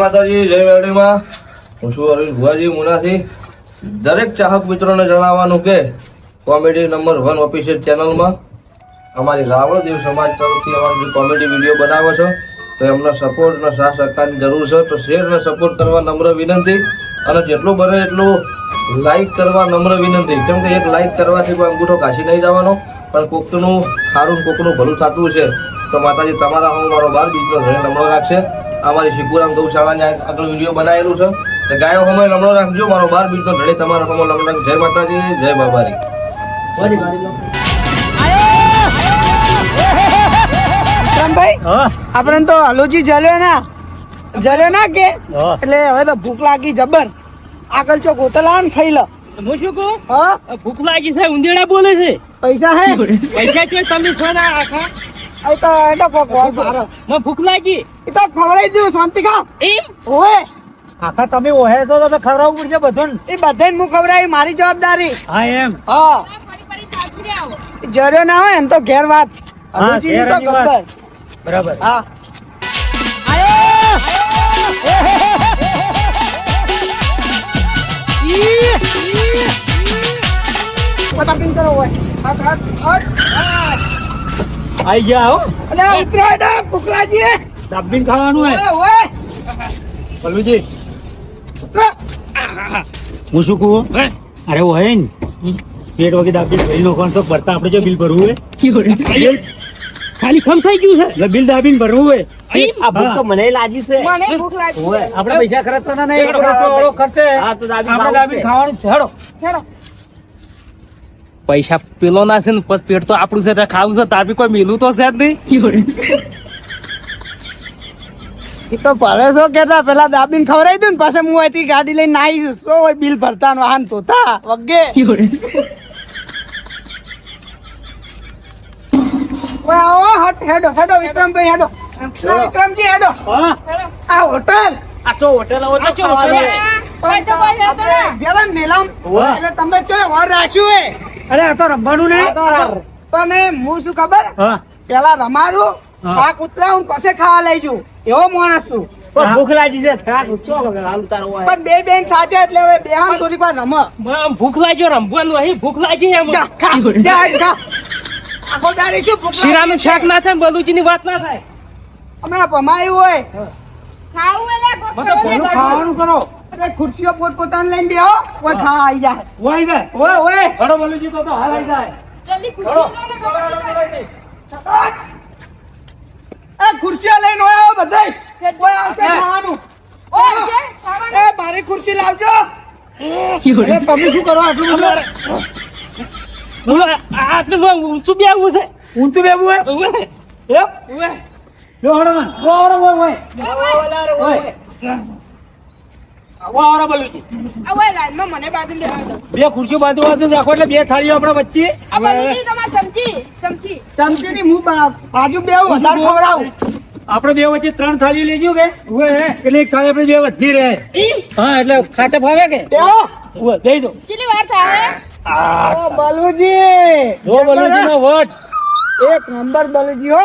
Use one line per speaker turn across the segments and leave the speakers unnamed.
માતાજી, જય મેરડીમાં હું છું અરવિંદ ભુવાજી મુનાથી દરેક ચાહક મિત્રોને જણાવવાનું કે કોમેડી નંબર વન ઓફિશિયલ ચેનલમાં અમારી રાવળ દેવ સમાજ તરફથી અમારી કોમેડી વીડિયો બનાવો છો, તો એમના સપોર્ટ અને સાથ સહકારની જરૂર છે. તો શેર અને સપોર્ટ કરવા નમ્ર વિનંતી અને જેટલું બને એટલું લાઈક કરવા નમ્ર વિનંતી. કેમ કે એક લાઈક કરવાથી કોઈ અંગૂઠો કાશી નહીં જવાનો, પણ કોકનું સારું કોકનું ભલું થતું છે. તો માતાજી, તમારા હું મારો બાર બીજનો ઘરે નમણો રાખશે. અમારી શિકુરામ ગૌશાળાને આગળ વીડિયો બનાવેલું છે. તો ગાયો હમણાં લમણો રાખજો. મારો બાર બીજનો ધણી તમારો હમો રાખ. જય માતાજી જય બાબારી.
આપણે તો હલોજી જલ્યો ના. જલ્યો ના કે? એટલે હવે તો ભૂખ લાગી જબર. આગળ ચોક હોટલ આવે ને ખાઈ લો.
હું શું કહું?
હા?
ભૂખ લાગી છે ઉંદેડા બોલે છે.
પૈસા હે?
પૈસા છે તમે છો ના આખા?
એ તો એ તો કોક કોક મારો
મને ભૂખ લાગી
એ તો ખવડાવી દઉં શાંતિ ખા
એમ
ઓએ
આખા તમે ઓહે તો તમે ખવડાવવું પડશે બધું
એ બધાને હું ખવડાવી મારી જવાબદારી
હા એમ
હા જર્યો ના હોય એમ તો ઘેર વાત.
બરાબર
હા પતાપીન કરો ઓય હાથ હાથ હાથ
આઈ ગયા હો.
અલે ઉતરો એડા ફુકલાજી
દાબીન ખાવાનું હે.
ઓય
પલ્લુજી.
ઉતરો.
હું શું કહું અરે ઓય ને પેટ વગી દાબીન ભરી નાખવાનું તો ભરતા આપણે જો બિલ ભરવું હે. ખાલી ખમ થઈ ગયું છે? એટલે બિલ દાબીન ભરવું હોય આ ભૂખ તો મને લાગી છે.
મને ભૂખ લાગી છે.
આપણે પૈસા ખર્ચવાના નહીં. ખર્ચે. આપણે દાબીન ખાવાનું છે. હેડો.
હેડો.
પૈસા પેલો ના છે ને પછી પેટ તો આપણું છે ખાવું છે તાર બી કોઈ મિલું તો છે જ નહીં.
એ તો ભલે છો કેતા પેલા દાબીને ખવડાવી દઉં ને પાછા હું અહીંથી ગાડી લઈને નાઈ છું. સો હોય બિલ ભરતા નો હાન ધોતા વગે. હટ હેડો હેડો વિક્રમભાઈ હેડો. વિક્રમજી હેડો. આ હોટલ.
આ તો હોટેલ આવો વાહ.
એટલે તમે કયો વાર રાખ્યું હે
અરે આ તો રમવાનું ને
પણ હું શું ખબર? પેલા
રમારું
થાક ઉતરા હું પછી ખાવા લઈ જઉં. એવો માણસ છું.
પણ ભૂખ લાગી છે
પણ બે બેન સાચે એટલે હવે બે હાથ થોડીક વાર રમ.
ભૂખ લાગ્યો રમવાનું અહીં ભૂખ લાગી એમ.
આખો દાડી શું
શીરાનું શાક ના થાય બલુચી ની વાત ના થાય.
હમણાં ભમાયું હોય.
ખાવું એટલે.
ખાવાનું કરો.
એટલે ખુરશીઓ પોત પોતાને લઈને બેહો. ઓય ખા આઈ જાય
વાઈ જાય?
ઓય ઓય.
હડો બલુચી તો તો હાલ આઈ જાય.
જલ્દી ખુરશી લો
એ ખુરશીઓ લઈને ઓય આવો બધાય ઓય આવશે ખાવાનું.
ઓય?
એ મારી ખુરશી લાવજો.
અરે તમે શું કરો? આટલું બધું? આટલું ઊંચું બેવું છે? ઊંચું બેવું હે એમ લો. હડો માં વો હડો વો વો ઓય. વો હડો
ઓય લાઈનમાં મને બાજુ બેહવા દો.
બે ખુરશી બાજુ બાજુ રાખો એટલે બે થાળીઓ આપડે વચ્ચે.
આ ચમચી
ની હું બાજુ બે વધારે ખવડાવું.
આપડે બે વચ્ચે ત્રણ થાળીઓ લેજો કે? એટલે એક થાળી આપડે બે વધી રહે. હા એટલે ખાતે ફાવે કે? દઈ દો
ચીલી વાર થાય
ઓ બલુજી.
જો બલુજીનો વટ.
એક નંબર બલુજી હો.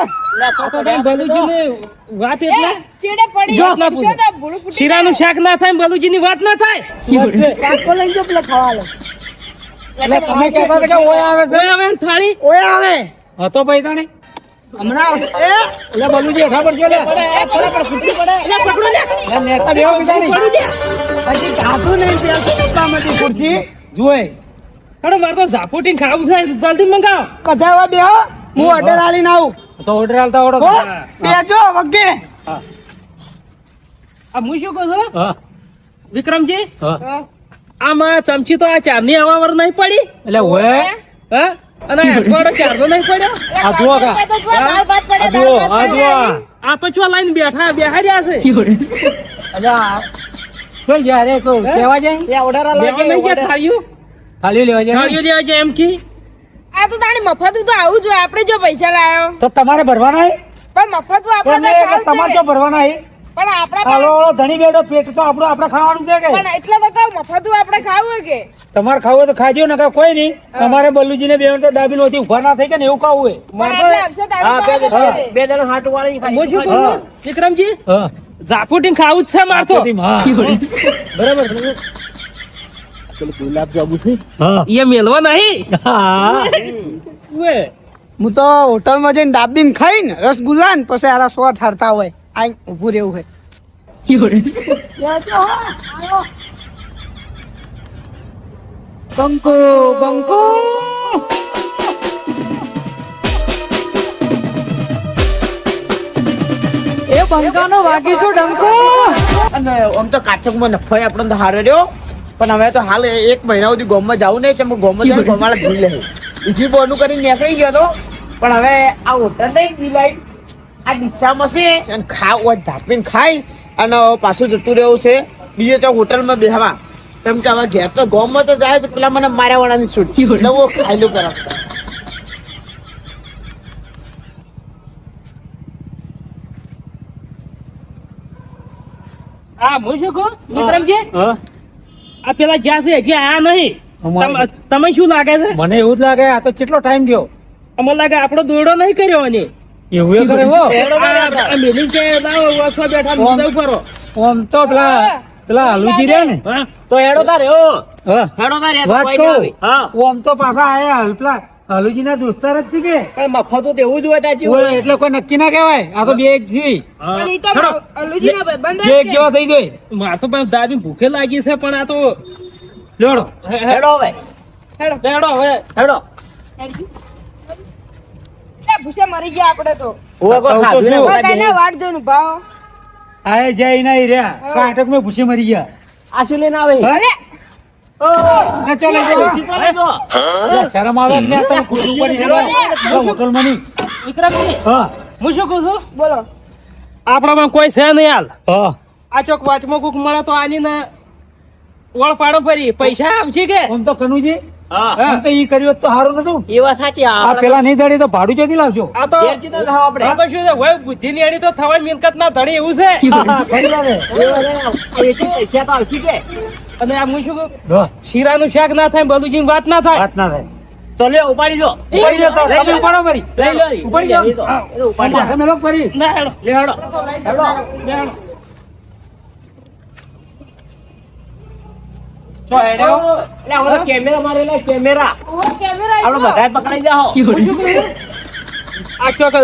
વાત એટલે?
ચીડે પડી
ના શીરાનું શાક ના થાય ને બલુજીની વાત ના થાય?
કાકો લઈ જો પેલા ખાવા
એટલે તમે કહેતા હતા કે ઓય આવે છે. ઓય આવે થાળી?
ઓય આવે.
હતો ભાઈ તાણે?
હમણાં. એ.
એટલે બલુજી હેઠા પર જો લે.
એટલે પકડો લે.
એટલે નેતા બેહો કીધા નહીં
હજી ખાધું નહીં પેલું ડબ્બામાંથી ખુરશી
જોય અરે મારે તો ઝાપોટીને ખાવું છે જલ્દી મંગાવો.
કધાવા બેહો. હું ઓર્ડર આલીને આવું.
તો ઓર્ડર આલતા ઓર્ડર
બેજો વગે.
આ હું શું કહું છું? વિક્રમજી?
હા.
માં ચમચી તો આ ચારની હવાવર નહીં પડી.
એટલે હોય.
હે? અને અઠવાડો ચારનો નહીં પડ્યો?
આ જુઓ કા આ જુઓ આ જુઓ.
આ તો ચો લાઈન બેઠા બેહા રહ્યા છે
અલ્યા ચલ જ્યારે તો કેવા જાય?
એ ઓર્ડર
લેવા નહીં ગયા થાળીઓ?
થાળી લેવા જાય?
થાળીઓ લેવા જાય એમ કી?
આ તો તાણી મફત તો આવું જોઈએ આપણે જો પૈસા લાયો.
તો તમારે ભરવાના
પણ મફત આપણે તો
તમારે
જો
ભરવાના
પણ આપણે
હાલો હાલો, ધણી બેડો પેટ તો આપણું આપણે ખાવાનું છે કે?
પણ એટલે તો કહું મફત આપણે ખાવું હોય કે?
તમારે ખાવું હોય તો ખાજો ને કોઈ નહીં. તમારે બલુજી ને બે તો દાબી નોતી ઊભા ના થઈ કે ને એવું ખાવું હોય.
બે એટલે આવશે તારી પાસે જ છે.
હું શું કહું છું? વિક્રમજી
હા.
ઝાપુટીને ખાવું જ છે
મારતો
બરાબર. ગુલાબ જાંબુ છે. એ મેલવા નહીં.
હું.
તો હોટલમાં જઈને ખાઈને રસગુલ્લા ને પછી આરા સો ઠરતા હોય. આ ઊભું રહેવું હોય
બંકો બંકો.
એ બંકાનો વાગી છો ડંકો.
અને આમ તો કાચકમાં નફો આપણને હારો રહ્યો. પણ હવે તો હાલ એક મહિના સુધી ગોમમાં જવું નહીં છે ગોમમાં જઈને ગોમાળા જોઈ લે બીજી બોનું કરીને નીકળી ગયો તો. પણ હવે આ હોટલ નહીં દિલાઈ આ દિશામાં છે અને ખાવ ધાપીને ખાઈ અને પાછું જતું રહેવું છે. બીજે તો હોટલમાં બેહવા. તેમ કે હવે ઘેર તો ગોમમાં તો જાય તો પેલા મને માર્યા વાળાની છૂટ. એટલે હું ખાયલું કરો
હા હું શું કહું? વિક્રમજી આ પેલા જ્યાં છે હજી આયા નહીં. તમે શું લાગે છે?
મને એવું જ લાગે આ તો કેટલો ટાઈમ થયો.
અમને લાગે આપણો દોરડો નહીં કર્યો અને
એવું કરે હો.
મિલિંગ કે લાવો બેઠા મુદ્દા ઉપર હો.
તો પેલા પેલા હલુજી રે ને.
તો એડો તારે ઓ હેડો તારે
વાત કહું. આમ તો પાછા આયા પેલા હલુજી ના દોસ્તાર જ છે કે?
પણ મફત તો એવું જ હોય તાજી
એટલે કોઈ નક્કી ના કહેવાય. આ તો બે એક જી
પણ ઈ તો
ખરો.
અલુજીના
બે એક જેવા થઈ જાય?
મારે તો પણ દાદી ભૂખે લાગી છે પણ આ તો લેડો
હેડો હવે.
લેડો હવે.
હેડો.
ભૂસે મરી ગયા આપણે તો. વાટ જોઈને
રહ્યા. કાંટક મેં ભૂસે મરી ગયા.
આ શું લઈને આવે?
અરે.
શરમ આવે ને તમે ખોટું પડી હોટલમાં
વિક્રમજી
હા.
હું શું કહું છું?
બોલો.
આપણામાં કોઈ છે નહીં હાલ. આ ચોક વાટમાં કોક મળે તો આની ને વળ ફરી. પૈસા આવશે કે?
આમ તો કનુજી
હા.
તો ઈ કર્યું તો સારું નતું.
એ વાત સાચી
આ પેલા નહીં ધડી તો ભાડું ક્યાંથી લાવજો
આ તો
ઘેર ચિંતા થાવ આપણે.
આ શું છે હોય બુદ્ધિ ની અડી તો થવાની મિલકત ના ધડી એવું છે.
ખરી વાત હે.
પૈસા તો આવશે કે?
અને આ હું શું શીરાનું શાક ના થાય બલુજી વાત ના થાય?
વાત ના થાય.
તો લે ઉપાડી દો.
ઉપાડી
દો
તમે ઉપાડો ફરી.
લઈ લો
ઉપાડી.
એટલે ઉપાડી દો.
મેલો ફરી.
ના હેડો.
લે હેડો. હેડો.
હેડો.
જો હેડ્યો.
એટલે હવે કેમેરા મારે કેમેરા.
ઓહો, કેમેરા
આપણે બધા પકડાઈ જાઓ.
આ ચોક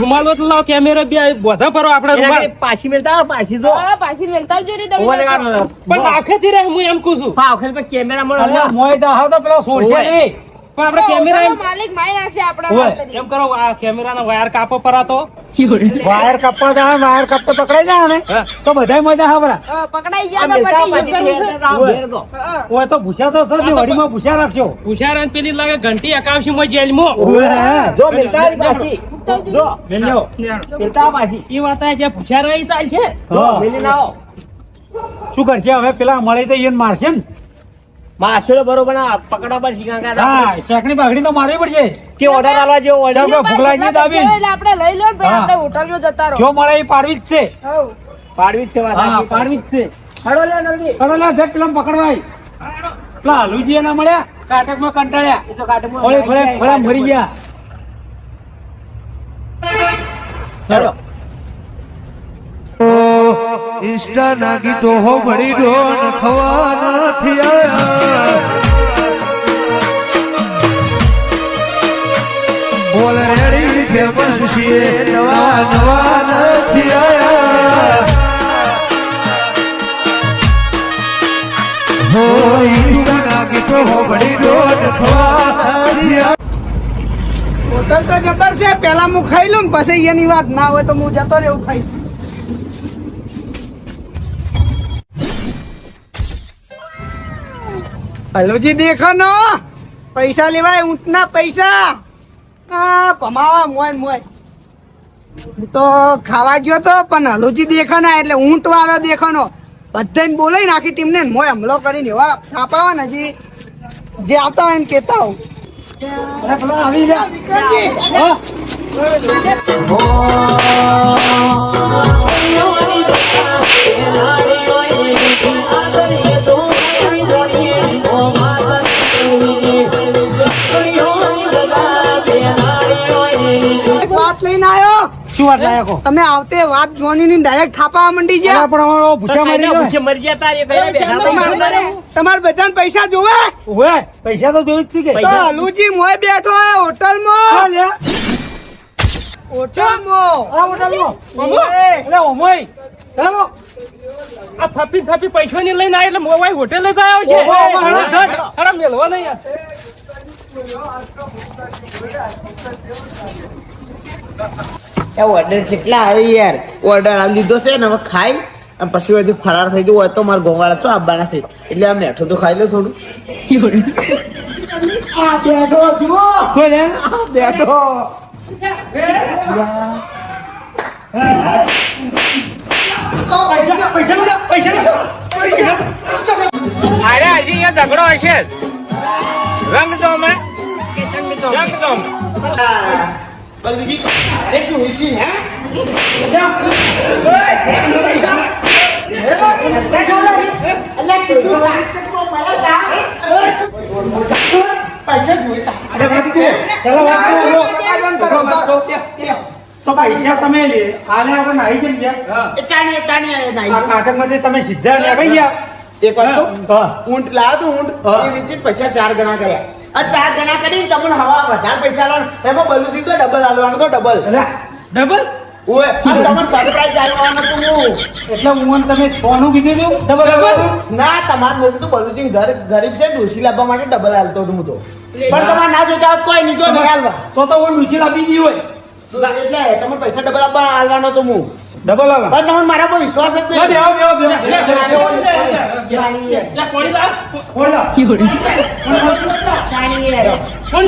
રૂમાલ તો લાવ કેમેરા બે બોધા પરો આપણે રૂમાલ.
પાછી મેલતા પાછી તો
હા, પાછી મેલતા જો રે તમે
પણ આખે થી રે હું એમ કહું છું.
હા, આખે પર કેમેરા મળે
મોય હા તો પેલો નહીં.
પણ આપણે કેમેરા
માલિક મારી નાખશે આપણા
એમ કરો આ કેમેરાના વાયર કાપો પરાતો
વાયર કાપવા જાય વાયર કાપતો પકડાઈ જાય ને. તો બધા મજા હા બરા
પકડાઈ
આવો,
ઓય. તો ભૂસ્યા તો સર વડીમાં રાખજો રાખશો.
હુશારાન પેલી લાગે ઘંટી અકાવશી મોય જેલમાં.
જો મેલતા પાછી. જો.
મેલ્યો.
મિલતા પાછી.
ઈ વાત આ જે ભૂસા રહી ચાલશે.
હા.
મેલીને આવો.
શું કરશે? હવે પેલા મળે તો ઈન મારશે ને.
મારશો બરોબર ના પકડવા પર શીખા
હા શેકણી બાગડી તો મારવી પડશે.
કે ઓર્ડર આલવા જેવો
દાબીને.
બચ્ચા હોય એટલે આપણે લઈ લો ભાઈ આપણે હોટલમાં જતા રહો.
જો મળે એ પાડવી જ છે.
પાડવી જ છે વાત
હા પાડવી જ છે.
હેડો લે જલ્દી.
ચલો લે ભેટ પેલા પકડવાય. પેલા હલુજી ના મળ્યા? કાટકમાં કંટાળ્યા.
એ તો કાઢવું.
થોડે થોડે થોડા મરી ગયા.
હેડો.
ઇન્સ્ટા ના ગીતો હોબળી ડોન થવા નથી આયા રેડી ફેમસ છીએ નવા નવા નથી આયા હો ઇન્સ્ટા ના ગીતો હોબળી ડોન થવા નથી
હોટલ તો જબર છે, પેલા હું ખાઈ લઉં પછી એની વાત ના હોય તો હું જતો રહેવું ખાઈ. હલોજી દેખો નો પૈસા લેવાય, ઊંટના પૈસા. આ કમાવા મોય મોય. તો ખાવા ગયો તો, પણ હલોજી દેખાના એટલે ઊંટ વાળો દેખાનો બધાને બોલાઈ નાખી ટીમને, ને મોય હમલો કરીને એવા છાપાવા ને હજી જે આવતા એમ ને કેતા હોઉં આવી જા
શું વાત લાયકો
તમે આવતે વાત જોની ડાયરેક્ટ થાપા મંડી ગયા.
પણ અમારો ભૂસ્યા મરી ગયો.
ભૂસે મરી ગયા તારે બેઠા
તમાર તમારે બધાને પૈસા જોવે?
ઓવે, પૈસા તો જોઈ જ છે કે.
તો અલુજી મોય બેઠો હે હોટલમાં. હોટલમાં.
આ હોટલમાં.
ઓવે.
અરે ઓમોય. ચાલો.
આ થપી થપી પૈસા ની લઈને આ એટલે મોવાઈ હોટેલ જ આવ્યો છે. અરે મેલવા નહીં યાર
ઓર્ડર જેટલા આવે યાર. ઓર્ડર આમ લીધો છે ને હવે ખાઈ. અને પછી બધું ફરાર થઈ જવું હોય તો મારા ગોવાળા તો આવવાના છે. એટલે આ મેઠું તો ખાઈ લો થોડું.
બેઠો.
અરે હજી અહીંયા ઝઘડો હશે રંગ દો મેં રંગ તો બલજી lagi. જોઈશી હે પૈસા જોઈતા
Ya. વાત કરો, તો પૈસા તમે નાહી કેમ ગયા
એ ચાણી
તમે સીધા નીકળી ગયા
એક વાત ઊંટ લાવ્યો તો ઊંટ પૈસા ચાર ગણા કર્યા આ ચાર જણા કરીને તમને હવા વધારે પૈસા લો એમાં બધું તો ડબલ હાલવાનું તો ડબલ
ડબલ
ઓય તમને સરપ્રાઈઝ આલવાનો તો હું.
એટલે હું તમે સોનું કીધું હતું ડબલ ડબલ
ના તમારે બોલું તો બલુજી ઘર ગરીબ છે ડોસી લાવવા માટે ડબલ હાલતો હતો હું તો. પણ તમારે ના જોતા કોઈ નહીં જો નહીં
તો તો હું લુચી આપી દી હોય.
એટલે તમે પૈસા ડબલ આપવા હાલવાનો તો હું.
ડબલ આવે
પણ તમને મારા પર વિશ્વાસ જ
લે, બેહો, બેહો, બેહો.
લે, કોણી
લા.
જાણીએ.
કોણ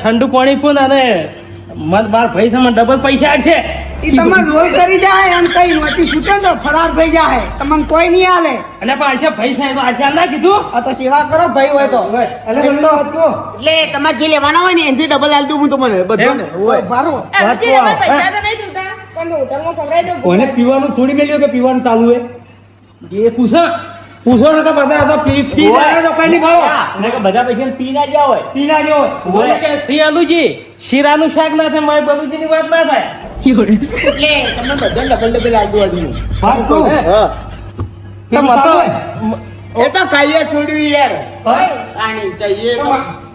ઠંડુ પાણી પૂન અને મત બાર ભાઈ સામે ડબલ પૈસા છે.
ઈ તમે રોલ કરી જાય એમ કઈ વતી છૂટે તો ફરાર થઈ જાય. તમને કોઈ નહીં આલે
અને પાછા ભાઈ સાહેબ આજે ના કીધું?
આ તો સેવા કરો ભાઈ હોય તો.
અલે, બોલો, વાત કહો.
એટલે તમારે જે લેવાના હોય ને એનાથી ડબલ આલ દઉં હું તમને. બધું ને.
હોય. બારો
વાત કહો.
પૈસા તો નહીં જોતા. પણ હોટલમાં ખવડાવી દઉં
કોને પીવાનું છોડી મેલ્યો કે પીવાનું ચાલુ હે?
એ પૂછો.
પૂછો ને તો બધા તો પી પી જાય તો કઈ નહીં ભાવો
ને કે બધા પૈસા પી ના ગયા હોય.
પી ના જો
હોય. કે શિયાલુજી શીરાનું શાક ના થાય મારી બધું ની વાત ના થાય.
એટલે તમને બધા ડબલ ડબલ આલ દઉં હજુ. હા.
તો મતો
એ તો છોડ્યું યાર. પાણી કહીએ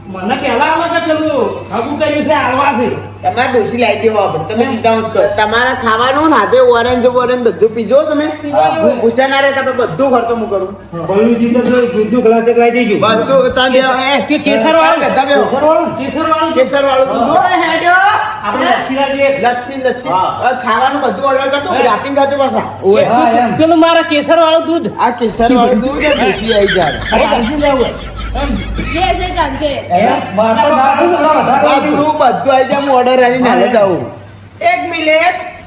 મને પેલા આવે કે પેલું. હગું કર્યું છે હાલવાથી
તમારે ડોસી લાવી દેવા આપણે તમે ચિંતા મત કરો. તમારે ખાવાનું ને હાથે ઓરેન્જ ઓરેન્જ બધું પીજો તમે. હું ના રે તમે બધું ખર્ચો હું કરું
બધું તો ગ્લાસ એક લાવી દેજો.
બધું તમે બે- એ,
કેસર વાળું? કેસર વાળું
કેસર વાળું લચ્છી લચ્છી. ખાવાનું બધું ઓર્ડર કરતો પાછા.
પેલું મારા કેસર વાળું દૂધ
આ કેસર વાળું દૂધ ને ડોસી આવી જાય
અરે, કાલથી લેવું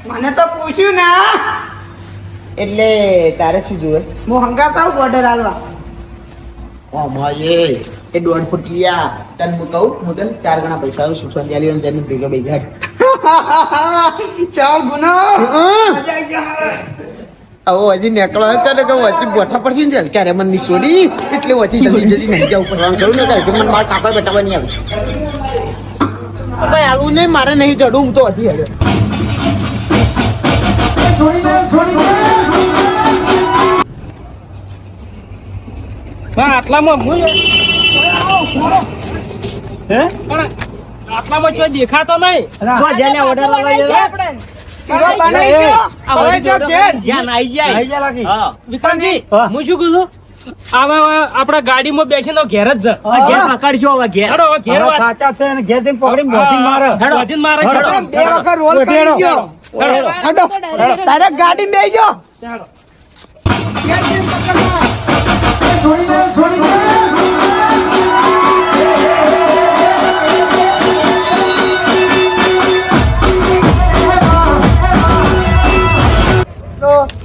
મને તો પૂછ્યું ના
એટલે તારે શું જોવે
હું હંગાતા ઓર્ડર
એ દોઢ ફૂટિયા તને હું કહું હું તને ચાર ગણા પૈસા લેવાનું તને ભેગા બેજા
ચાલ ગુનો.
આવો હજી નીકળો. કે વચ્ચે ગોઠા પડશે ને ક્યારે મને ની છોડી? એટલે વચ્ચે જલ્દી જલ્દી નહીં જવું પડવાનું કરું ને કે મને મારા બચાવવા નહીં આવે. કઈ આવું નહીં મારે નહીં ચડવું હું તો હતી હવે
હા, આટલામાં હું
હે?
આટલામાં દેખાતો નહીં
જેને
જો
order
ઘેર.
ધ્યાન આઈ જાય
આઈ જા લાગી.
હા
વિક્રમજી
હા.
હું શું કહું છું હવે આપડા ગાડીમાં બેસીને ઘેર જ જા
ઘેર પકડજો હવે ઘેર
હેડો ઘેર
છે ઘેર જઈને પકડીને બોધીને મારે.
બે વખત રોલ કરી ગયો
હેડો.
હેડો તારે ગાડી. તો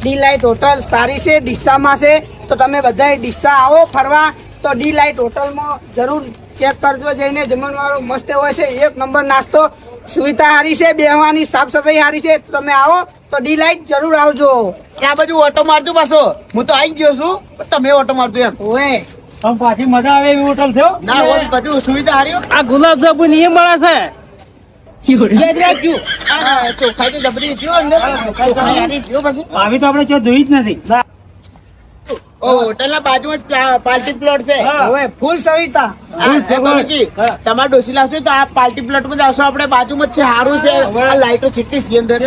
ડી લાઇટ હોટલ સારી છે ડીસામાં છે. તો તમે બધા ડીસા આવો ફરવા. તો ડી લાઇટ હોટલમાં જરૂર ચેક કરજો જઈને. જમણવાળો મસ્ત હોય છે. એક નંબર નાસ્તો. સુવિધા સારી છે બેહવાની સાફ સફાઈ સારી છે. તમે આવો તો ડી લાઇટ જરૂર આવજો.
આ બાજુ ઓટો મારજો પાછો. હું તો આવી ગયો છું તમે ઓટો મારજો એમ.
ઓએ
પાછી મજા આવે એવી હોટલ થયો?
ના બધું સુવિધા હારી
આ ગુલાબ જાંબુ એ મળે છે.
ચોખાઈ તો જબરી થયો અંદર ચોખાઈ આની થયો પછી.
આવી તો આપણે જોઈ જ નથી.
હોટલ ના બાજુમાં પાર્ટી પ્લોટ છે.
હવે ફૂલ સવિતા.
તમારે ડોસી લાવશો તો આ પાર્ટી પ્લોટમાં આવશો આપડે બાજુમાં છે સારું છે. લાઇટો લાઈટો છીટતી છે અંદર.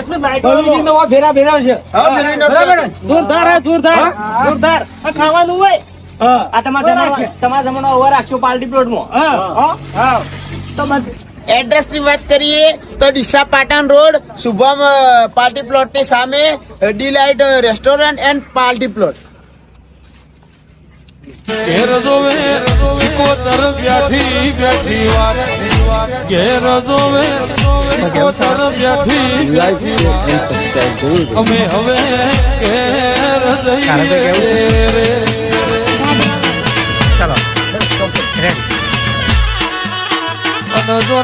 ફેરા ફેરા છે?
જોરદાર જોરદાર. જોરદાર. ખાવાનું હોય.
આ તમારા જમાનો તમારા જમાનો ઓવર રાખશો પાર્ટી પ્લોટમાં
હા.
હા. તો એડ્રેસની વાત કરીએ તો ડીસા પાટણ રોડ, શુભમ પાર્ટી પ્લોટની સામે delight restaurant and party plot.
અમે હવે અને જો